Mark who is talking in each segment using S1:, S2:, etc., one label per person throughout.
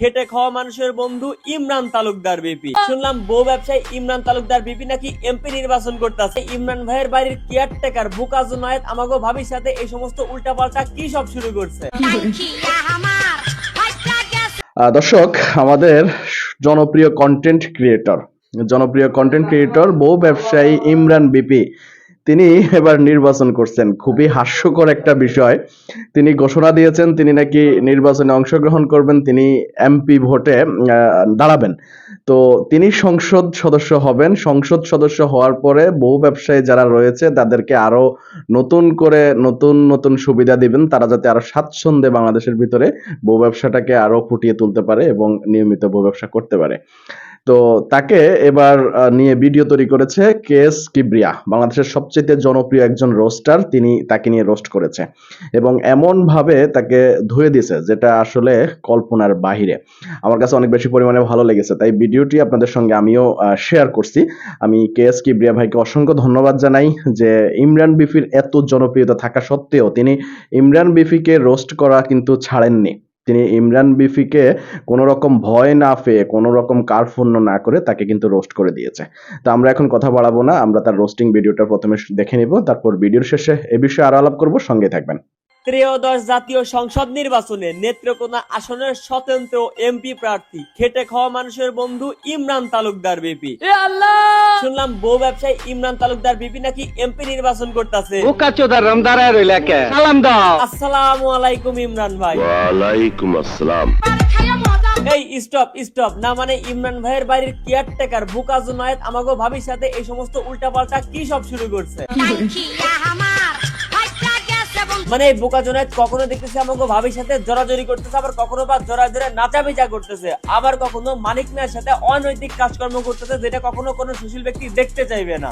S1: খেটে খাওয়া মানুষের বন্ধু ইমরান তালুকদার বিপি। শুনলাম বউ ব্যবসায়ী ইমরান তালুকদার বিপি নাকি এমপি নির্বাচন করতেছে। ইমরান ভাইয়ের বাড়ির কেয়ারটেকার বুকাজ নায়েত আমাগো ভাবির সাথে এই সমস্ত উল্টাপাল্টা কি সব শুরু করছে?
S2: দর্শক, আমাদের জনপ্রিয় কন্টেন্ট ক্রিয়েটর জনপ্রিয় কন্টেন্ট ক্রিয়েটর বউ ব্যবসায়ী ইমরান বিপি। তিনি এবার নির্বাচন করছেন। খুবই হাস্যকর একটা বিষয়। তিনি ঘোষণা দিয়েছেন, তিনি নাকি নির্বাচনে অংশগ্রহণ করবেন, তিনি এমপি ভোটে দাঁড়াবেন। তো তিনি সংসদ সদস্য হবেন। সংসদ সদস্য হওয়ার পরে বহু ব্যবসায়ী যারা রয়েছে, তাদেরকে আরও নতুন করে নতুন নতুন সুবিধা দিবেন। তারা যাতে আরও স্বাচ্ছন্দ্যে বাংলাদেশের ভিতরে বউ ব্যবসাটাকে আরও ফুটিয়ে তুলতে পারে এবং নিয়মিত বউ ব্যবসা করতে পারে। তো তাকে এবার নিয়ে ভিডিও তৈরি করেছে কেএস কিবরিয়া, বাংলাদেশের সবচেয়ে জনপ্রিয় একজন রোস্টার তিনি তাকে নিয়ে রোস্ট করেছে। এবং এমন ভাবে তাকে ধুয়ে দিয়েছে, যেটা আসলে কল্পনার বাহিরে। আমার কাছে অনেক বেশি পরিমাণে ভালো লেগেছে, তাই ভিডিওটি আপনাদের সঙ্গে আমিও শেয়ার করছি। আমি কেএস কিবরিয়া ভাইকে অসংখ্য ধন্যবাদ জানাই যে ইমরান বিফির এত জনপ্রিয়তা থাকা সত্ত্বেও তিনি ইমরান বিফিকে রোস্ট করা কিন্তু ছাড়েননি। তিনি ইমরান বিফিকে কোনো রকম ভয় না পেয়ে কোনো রকম কার্পণ্য না করে তাকে কিন্তু রোস্ট করে দিয়েছে। তো আমরা এখন কথা বাড়াবো না, আমরা তার রোস্টিং ভিডিওটা প্রথমে দেখে নিব, তারপর ভিডিওর শেষে এ বিষয়ে আরও আলাপ করব, সঙ্গে থাকবেন।
S1: ত্রয়োদশ জাতীয় সংসদ নির্বাচনে নেত্রকোনা আসনের স্বতন্ত্র এমপি প্রার্থী খেটে খাওয়া মানুষের বন্ধু ইমরান তালুকদার বিপি। শুনলাম বউ ব্যবসায়ী ইমরান তালুকদার বিপি নাকি এমপি নির্বাচন করতেছে।
S3: বোকা সালাম দাও।
S1: আসসালামু আলাইকুম ইমরান ভাই।
S4: ওয়ালাইকুম আসসালাম।
S1: এই স্টপ স্টপ না মানে ইমরান ভাইয়ের বাড়ির কেয়ারটেকার বুকাজ নায়েত আমাগো ভাবির সাথে এই সমস্ত উল্টাপাল্টা কি সব শুরু করছে? মানে এই বোকা জনায়েত কখনো দেখতেছে আমাকে ভাবির সাথে জড়াজড়ি করতেছে, আবার কখনো বা জড়ে নাচাবিচা করতেছে, আবার কখনো মানিক মিয়ার সাথে অনৈতিক কাজকর্ম করতেছে যেটা কখনো কোনো সুশীল ব্যক্তি দেখতে চাইবে না।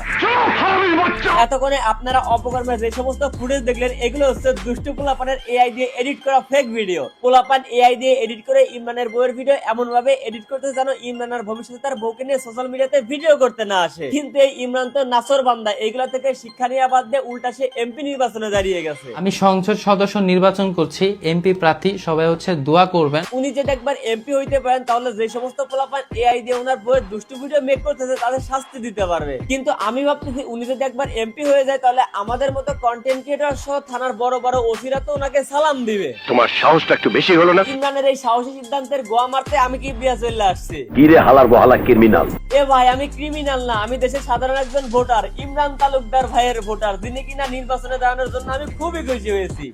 S1: এতক্ষণে আপনারা অপকর্মের যে সমস্ত ফুটেজ দেখলেন, এগুলো হচ্ছে দুষ্টু পোলাপানের এআই দিয়ে এডিট করা ফেক ভিডিও পোলাপান এআই দিয়ে এডিট করে ইমরানের বউয়ের ভিডিও এমন ভাবে এডিট করতে যেন ইমরানের ভবিষ্যতে তার বউকে নিয়ে সোশ্যাল মিডিয়াতে ভিডিও করতে না আসে। কিন্তু এই ইমরান তো নাসর বান্দা এইগুলা থেকে শিক্ষা নিয়ে বাদ দিয়ে উল্টা সে এমপি নির্বাচনে দাঁড়িয়ে গেছে।
S5: আমি সংসদ সদস্য নির্বাচন করছি এমপি প্রার্থী সবাই হচ্ছে দোয়া করবেন।
S1: উনি যদি একবার এমপি হইতে পারেন তাহলে যে সমস্ত পোলাপান এআই দিয়ে ওনার বইয়ের দুষ্টু ভিডিও মেক করতেছে তাদের শাস্তি দিতে পারবে। কিন্তু আমি ভাবতেছি উনি যদি একবার এমপি হয়ে যায় তাহলে আমাদের মতো কন্টেন্ট ক্রিয়েটর সহ থানার বড় বড় ওসিরা তো ওনাকে সালাম দিবে।
S4: তোমার সাহসটা একটু বেশি হলো না?
S1: ইমরানের এই সাহসী সিদ্ধান্তের গোয়া মারতে আমি কি বিয়া চলে আসছি?
S4: গিরে হালার বহালা ক্রিমিনাল
S1: এ ভাই আমি ক্রিমিনাল না আমি দেশের সাধারণ একজন ভোটার ইমরান তালুকদার ভাইয়ের ভোটার যিনি কিনা নির্বাচনে দাঁড়ানোর জন্য আমি খুবই খুশি। হয়েছি।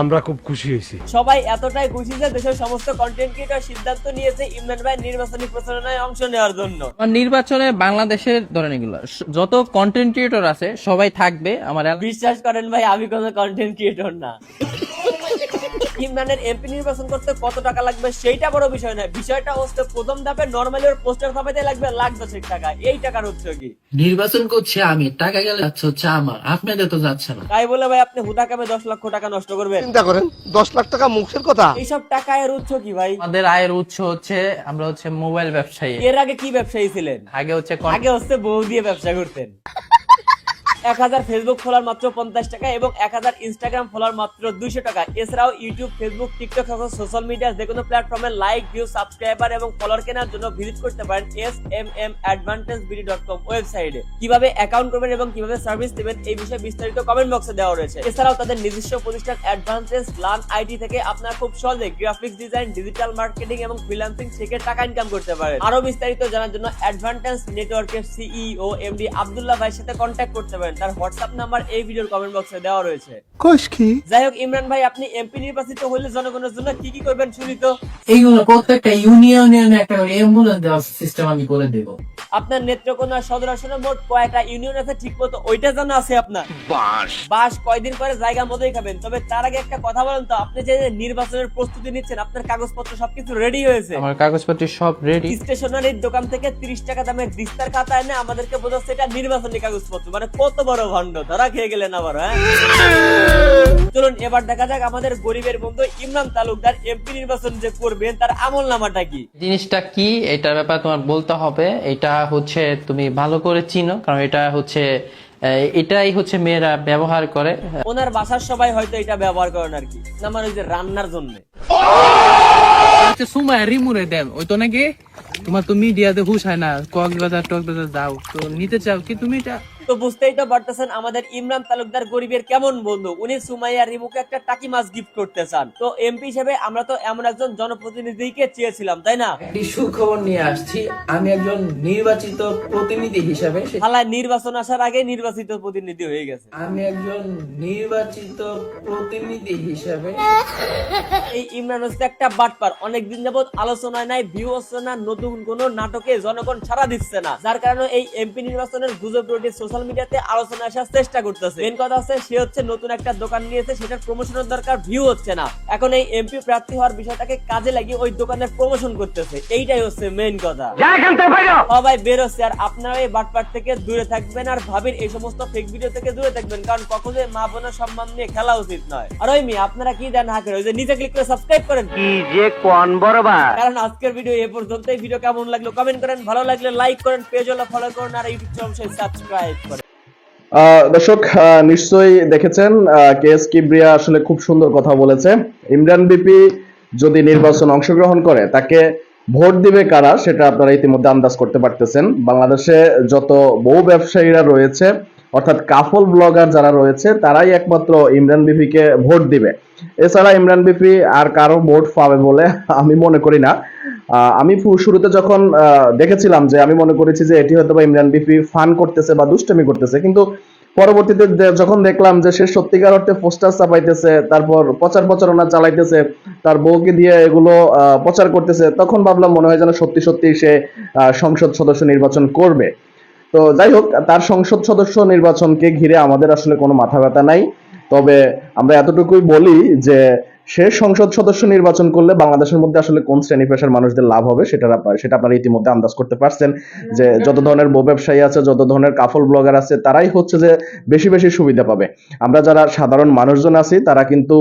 S6: আমরা খুব খুশি হয়েছি।
S1: সবাই এতটাই খুশি যে দেশের সমস্ত কন্টেন্ট ক্রিয়েটর সিদ্ধান্ত নিয়েছে ইমরান ভাই নির্বাচনী প্রচারণায় অংশ নেওয়ার জন্য।
S5: আমার নির্বাচনে বাংলাদেশের ধরেন এগুলো যত কন্টেন্ট ক্রিয়েটর আছে সবাই থাকবে আমার
S1: বিশ্বাস করেন ভাই আমি কোনো কন্টেন্ট ক্রিয়েটর না। ইমরানের এমপি নির্বাচন করতে কত টাকা লাগবে সেইটা বড় বিষয় নয়। বিষয়টা হচ্ছে প্রথম ধাপে নর্মালি ওর পোস্টার ছাপাইতে লাগবে লাখ দশেক টাকা। এই টাকার উৎস কি?
S7: নির্বাচন করছে আমি টাকা গেলে যাচ্ছে হচ্ছে আমার আপনাদের তো যাচ্ছে না।
S1: তাই বলে ভাই আপনি হুদা কামে দশ লক্ষ টাকা নষ্ট করবেন।
S6: চিন্তা করেন দশ লাখ টাকা মুখের কথা।
S1: এইসব টাকা এর উৎস কি ভাই?
S5: আমাদের আয়ের উৎস হচ্ছে আমরা হচ্ছে মোবাইল ব্যবসায়ী।
S1: এর আগে কি ব্যবসায়ী ছিলেন?
S5: আগে হচ্ছে
S1: আগে হচ্ছে বউ দিয়ে ব্যবসা করতেন। এক হাজার ফেসবুক ফলোয়ার মাত্র পঞ্চাশ টাকা এবং এক হাজার ইনস্টাগ্রাম ফলোয়ার মাত্র দুইশো টাকা। এছাড়াও ইউটিউব ফেসবুক টিকটক সহ সোশ্যাল মিডিয়া যে কোনো প্ল্যাটফর্মে লাইক ভিউ সাবস্ক্রাইবার এবং ফলোয়ার কেনার জন্য ভিজিট করতে পারেন S M M advantage BD dot com ওয়েবসাইটে কীভাবে অ্যাকাউন্ট করবেন এবং কীভাবে সার্ভিস দেবেন এই বিষয়ে বিস্তারিত কমেন্ট বক্সে দেওয়া রয়েছে। এছাড়াও তাদের নিজস্ব প্রতিষ্ঠান অ্যাডভান্টেজ লান আইটি থেকে আপনারা খুব সহজে গ্রাফিক্স ডিজাইন ডিজিটাল মার্কেটিং এবং ফ্রিল্যান্সিং শিখে টাকা ইনকাম করতে পারেন। আরও বিস্তারিত জানার জন্য অ্যাডভান্টেজ নেটওয়ার্কের সিইও এমডি আব্দুল্লাহ ভাইয়ের সাথে কন্ট্যাক্ট করতে পারেন। তার হোয়াটসঅ্যাপ নাম্বার এই ভিডিওর কমেন্ট বক্সে দেওয়া রয়েছে।
S6: খুশকি
S1: যাই হোক ইমরান ভাই আপনি এমপি নির্বাচিত হলে জনগণের জন্য কি কি করবেন শুনি তো।
S7: এইগুলো প্রত্যেকটা ইউনিয়নে একটা অ্যাম্বুলেন্স দেওয়ার সিস্টেম আমি করে দেব।
S1: আপনার নেত্রকোনা সদর আসনে মোট কয়টা ইউনিয়ন আছে ঠিক মতো ওইটা জানা আছে আপনার? বাস। কয়দিন পরে জায়গা মতোই খাবেন তবে তার আগে একটা কথা বলেন তো আপনি যে নির্বাচনের প্রস্তুতি নিচ্ছেন আপনার কাগজপত্র সবকিছু রেডি হয়েছে?
S5: আমার কাগজপত্র সব রেডি
S1: স্টেশনারির দোকান থেকে তিরিশ টাকা দামের দিস্তার খাতা এনে আমাদেরকে বোঝাচ্ছে এটা নির্বাচনী কাগজপত্র। মানে কত বড় ভণ্ড ধরা খেয়ে গেলেন আবার হ্যাঁ? চলুন এবার দেখা যাক আমাদের গরিবের বন্ধু ইমরান তালুকদার এমপি নির্বাচন যে করবেন তার আমল নামাটা কি?
S5: জিনিসটা কি? এটার ব্যাপারে তোমার বলতে হবে। এটা হচ্ছে তুমি ভালো করে চিনো কারণ এটা হচ্ছে এটাই হচ্ছে মেয়েরা ব্যবহার করে।
S1: ওনার বাসার সবাই হয়তো এটা ব্যবহার করেন আর কি না মানে ওই যে রান্নার জন্য।
S7: আচ্ছা সুমায় রিমুরে দেন। ওই তো নাকি তোমার তো মিডিয়াতে হুশ হয় না কক্সবাজার টকবাজার যাও। তো নিতে চাও কি তুমি এটা?
S1: তো বুঝতেই তো পারতেছেন আমাদের ইমরান তালুকদার গরিবের কেমন বন্ধু? উনি সুমাইয়া রিমুকে একটা টাকি মাছ গিফট করতে চান। তো এমপি হিসেবে আমরা তো এমন একজন জনপ্রতিনিধিকে চেয়েছিলাম তাই না?
S7: একটি সুখবর নিয়ে আসছি। আমি একজন নির্বাচিত প্রতিনিধি হিসাবে
S1: হালায় নির্বাচন আসার আগে নির্বাচিত প্রতিনিধি হয়ে গেছে।
S7: আমি একজন নির্বাচিত প্রতিনিধি হিসাবে
S1: এই ইমরান হচ্ছে একটা বাটপার। অনেকদিন যাবত আলোচনায় নাই ভিউ হচ্ছে না নতুন কোন নাটকে জনগণ সারা দিচ্ছে না। যার কারণে এই এমপি নির্বাচনের গুজব রোডে সোশ্যাল মিডিয়াতে আলোচনা আসার চেষ্টা করতেছে। মেন কথা হচ্ছে সে হচ্ছে নতুন একটা দোকান নিয়েছে সেটার প্রমোশনের দরকার ভিউ হচ্ছে না। এখন এই এমপি প্রার্থী হওয়ার বিষয়টাকে কাজে লাগিয়ে ওই দোকানের প্রমোশন করতেছে। এইটাই হচ্ছে মেন কথা। সবাই বের হচ্ছে। আর আপনারা এই বাটপার থেকে দূরে থাকবেন আর ভাবির এই সমস্ত ফেক ভিডিও থেকে দূরে থাকবেন। কারণ কখনোই মা বোনের সম্মান নিয়ে খেলা উচিত নয়। আর ওই মি আপনারা কি দেন হাকের? ওই যে নিচে ক্লিক করে সাবস্ক্রাইব করেন।
S3: কি যে কোন বড়বার
S1: কারণ আজকের ভিডিও এ পর্যন্তই। ভিডিও কেমন লাগল কমেন্ট করেন। ভালো লাগলে লাইক করেন পেজ হলো ফলো করেন আর ইউটিউব চ্যানেল সাবস্ক্রাইব করেন।
S2: দর্শক নিশ্চয়ই দেখেছেন কে এস কিবরিয়া আসলে খুব সুন্দর কথা বলেছে। ইমরান বিপি যদি নির্বাচন অংশগ্রহণ করে তাকে ভোট দিবে কারা সেটা আপনারা ইতিমধ্যে আন্দাজ করতে পারতেছেন। বাংলাদেশে যত বহু ব্যবসায়ীরা রয়েছে অর্থাৎ কাফল ব্লগার যারা রয়েছে তারাই একমাত্র ইমরান বিপিকে ভোট দিবে। এছাড়া ইমরান বিপি আর কারও ভোট পাবে বলে আমি মনে করি না। আমি শুরুতে যখন দেখেছিলাম যে আমি মনে করেছি যে এটি হয়তো বা ইমরান বিপি ফান করতেছে বা দুষ্টামি করতেছে, কিন্তু পরবর্তীতে যখন দেখলাম যে সে সত্যিকার অর্থে পোস্টার চাপাইতেছে, তারপর প্রচার প্রচারণা চালাইতেছে, তার বউকে দিয়ে এগুলো প্রচার করতেছে, তখন ভাবলাম মনে হয় যেন সত্যি সত্যি সে সংসদ সদস্য নির্বাচন করবে। তো যাই হোক, তার সংসদ সদস্য নির্বাচনকে ঘিরে আমাদের আসলে কোনো মাথা ব্যথা নাই। তবে আমরা এতটুকুই বলি যে সে সংসদ সদস্য নির্বাচন করলে বাংলাদেশের মধ্যে আসলে কোন শ্রেণি পেশার মানুষদের লাভ হবে সেটা আপনার সেটা আপনারা ইতিমধ্যে আন্দাজ করতে পারছেন। যে যত ধরনের বউ ব্যবসায়ী আছে যত ধরনের কাফল ব্লগার আছে তারাই হচ্ছে যে বেশি বেশি সুবিধা পাবে। আমরা যারা সাধারণ মানুষজন আছি তারা কিন্তু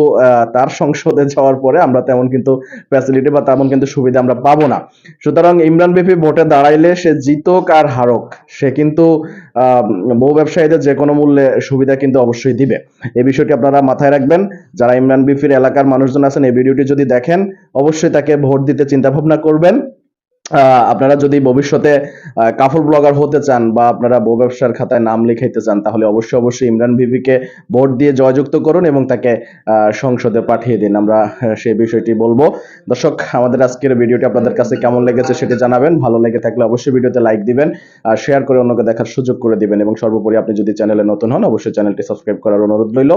S2: তার সংসদে যাওয়ার পরে আমরা তেমন কিন্তু ফ্যাসিলিটি বা তেমন কিন্তু সুবিধা আমরা পাবো না। সুতরাং ইমরান বিপি ভোটে দাঁড়াইলে সে জিতক আর হারক। সে কিন্তু আহ, বউ ব্যবসায়ীদের যে কোনো মূল্যে সুবিধা কিন্তু অবশ্যই দিবে। এই বিষয়টি আপনারা মাথায় রাখবেন। যারা ইমরান বিপির এলাকার মানুষজন আছেন এই ভিডিওটি যদি দেখেন অবশ্যই তাকে ভোট দিতে চিন্তা ভাবনা করবেন। আপনারা যদি ভবিষ্যতে কাফল ব্লগার হতে চান বা আপনারা বউ ব্যবসার খাতায় নাম লিখাইতে চান, তাহলে অবশ্যই অবশ্যই ইমরান বিবিকে ভোট দিয়ে জয়যুক্ত করুন এবং তাকে সংসদে পাঠিয়ে দিন। আমরা সেই বিষয়টি বলব। দর্শক, আমাদের আজকের ভিডিওটি আপনাদের কাছে কেমন লেগেছে সেটি জানাবেন। ভালো লেগে থাকলে অবশ্যই ভিডিওতে লাইক দিবেন, আর শেয়ার করে অন্যকে দেখার সুযোগ করে দিবেন এবং সর্বোপরি আপনি যদি চ্যানেলে নতুন হন, অবশ্যই চ্যানেলটি সাবস্ক্রাইব করার অনুরোধ রইল।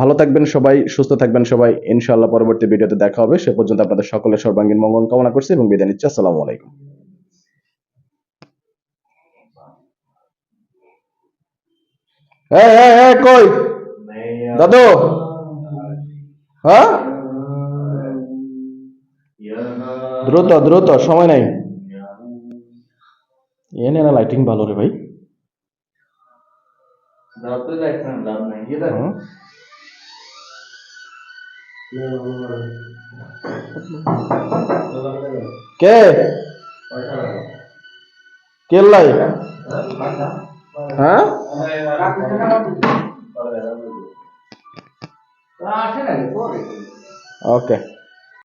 S2: ভালো থাকবেন সবাই, সুস্থ থাকবেন সবাই। ইনশাআল্লাহ পরবর্তী ভিডিওতে দেখা হবে। সে পর্যন্ত আপনাদের সকলের সর্বাঙ্গীন মঙ্গল কামনা করছি এবং বিদায় নিচ্ছি। আসসালামু আলাইকুম এই, এই, এই, কই? দাদু? হ্যাঁ? দ্রুত দ্রুত সময় নাই। এনে না লাইটিং ভালো রে ভাই। হুম। কে? কেল্লাই হ্যাঁ? ওকে